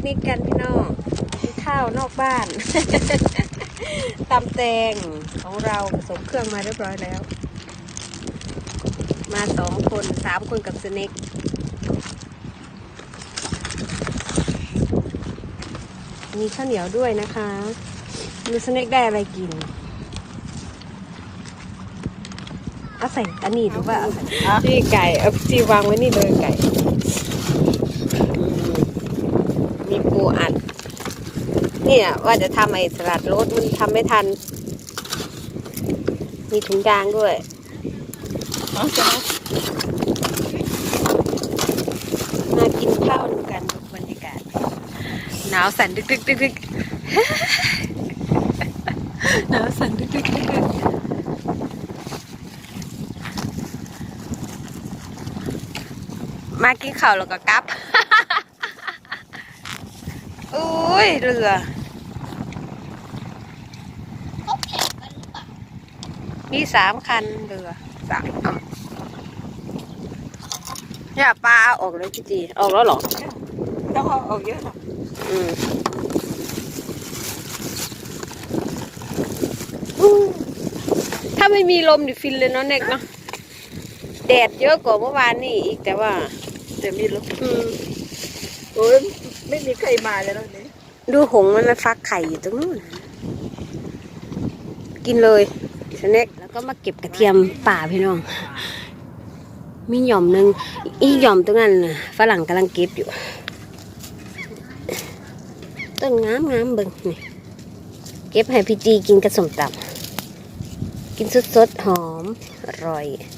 กนิกกันพี่น้องกินข้าวนอกบ้านตำแตงของเราผสมเครื่องมาเรียบร้อยแล้ว มาสองคนสามคนกับสเน็กมีข้าวเหนียวด้วยนะคะดูสเน็กได้อะไรกินเอาใส่อันนี้หรือว่าเอาใส่นี่ไก่เอาจีวางไว้นี่เลยไก่ มีปู อัด เนี่ยว่าจะทำไอ้สลัดรสมันทำไม่ทัน มีถุงยางด้วยเอาจ้ะมากินข้าวดูกันบรรยากาศหนาวสั่นดึกดึกดึกดึกหนาวสั่นดึกดึกดึกดึกมากินข้าวแล้วก็กลับ อุ้ยเรือมีสามคันเรือสามอะเนี่ยปลาเอาออกเลยพี่จีออกแล้วเหรอต้องเอาออกเยอะหน่อยอืมอู้ถ้าไม่มีลมนี่ฟินเลยเนาะเน็กเนาะแดดเยอะกว่าเมื่อวานนี่อีกแต่ว่าเดี๋ยวมีลูกอืมโอ้ย ไม่มีใครมาเลยแล้วนี้ดูหงมันมาฟักไข่อยู่ตรงนู้นกินเลยสเน็กแล้วก็มาเก็บกระเทียมป่าพี่น้อง มีหย่อมหนึ่งอีหย่อมตรงนั้นน่ะฝรั่งกำลังเก็บอยู่ ต้นงามงามเบิ่งนี่เก็บให้พี่จีกินกระสมตับ กินสดๆหอม อร่อยเอ๊ะ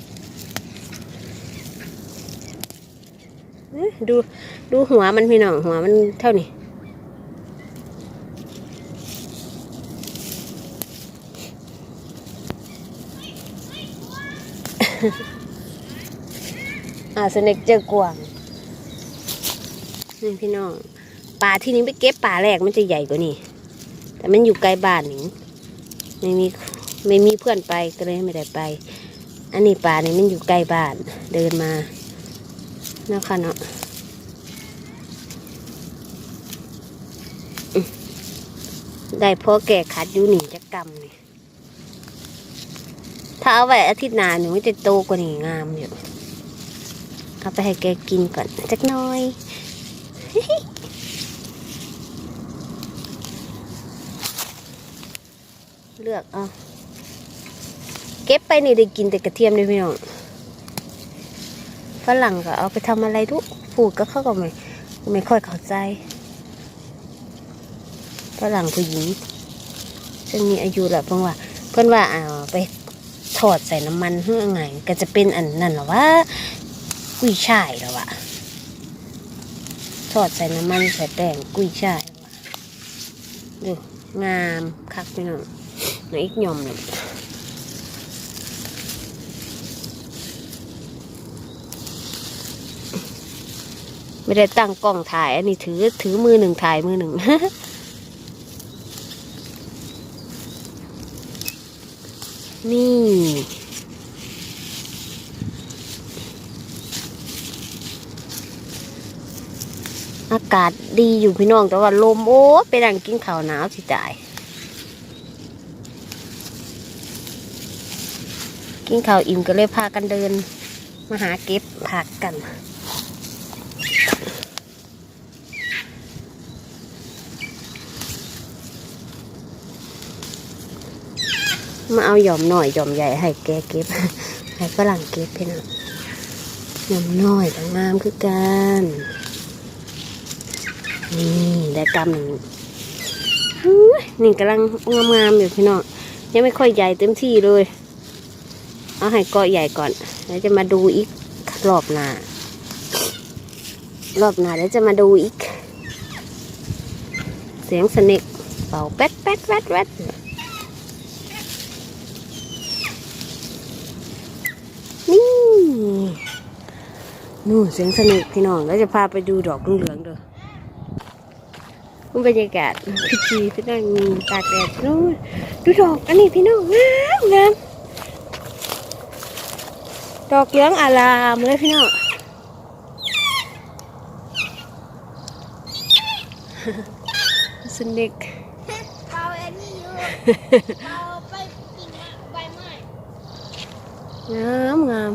ดูดูหัวมันพี่น้องหัวมันเท่านี้อ่าสเน็กเจอกวางนี่พี่น้องป่าที่นี้ไปเก็บป่าแรกมันจะใหญ่กว่านี้ แต่มันอยู่ไกลบ้านนี่ไม่มีไม่มีเพื่อนไปก็เลยไม่ได้ไป อันนี้ป่านี่มันอยู่ใกล้บ้านเดินมา นาะคะเนาะได้พอแก่ขัดอยู่หนีจะกำนี่ถ้าเอาไว้อาทิตย์หน้าหนูจะโตกว่านี้งามอยู่เอาไปให้แกกินก่อนจักน้อยเลือกเอาเก็บไปนี่ได้กินแต่กระเทียมเลยพี่น้อง ฝรั่งก็เอาไปทำอะไรทุกผูดก็เข้ากับไม่ไม่ค่อยเข้าใจฝรั่งผู้หญิงซึ่งมีอายุแล้วเพิ่งว่า เพื่อนว่าเอาไปทอดใส่น้ำมันเพื่อไงก็จะเป็นอันนั่นหรอว่ากุ้ยช่ายแล้วะทอดใส่น้ำมันใส่แป้งกุ้ยช่ายดูงามคักพี่น้องหน่อยอีกหย่อมหนึ่ง ไม่ได้ตั้งกล้องถ่าย อันนี้ถือถือมือหนึ่งถ่ายมือหนึ่งนี่ อากาศดีอยู่พี่น้องแต่ว่าลมโอ้ไปนั่งกินข้าวหนาวสิตาย กินข้าวอิ่มก็เลยพากันเดิน มาหาเก็บผักกัน มาเอาหย่อมหน่อยหย่อมใหญ่ให้แกเก็บ ให้ฝรั่งเก็บพี่น้องหย่อมน้อยต่งามคือกันนี่ได้กำหนึ่งนี่กำลังงามๆอยู่พี่น้องยังไม่ค่อยใหญ่เต็มที่เลย เอาให้เกาะใหญ่ก่อน แล้วจะมาดูอีกรอบหน้ารอบหน้าแล้วจะมาดูอีก เสียงสนิกเป่าแป๊ดแป๊ดแป๊ดแป๊ดนี่ นู่นเสียงสนิกพี่น้องแล้วจะพาไปดูดอกเหลืองๆเด้อบรรยากาศพี่จีพี่นั่งตากแดดนู่นดูดอกอันนี้พี่น้องงามงามดอกเหลืองอารามเลยพี่น้องสนิกเปาอันนี้อยู่เปาไปกินใบไม้งามงาม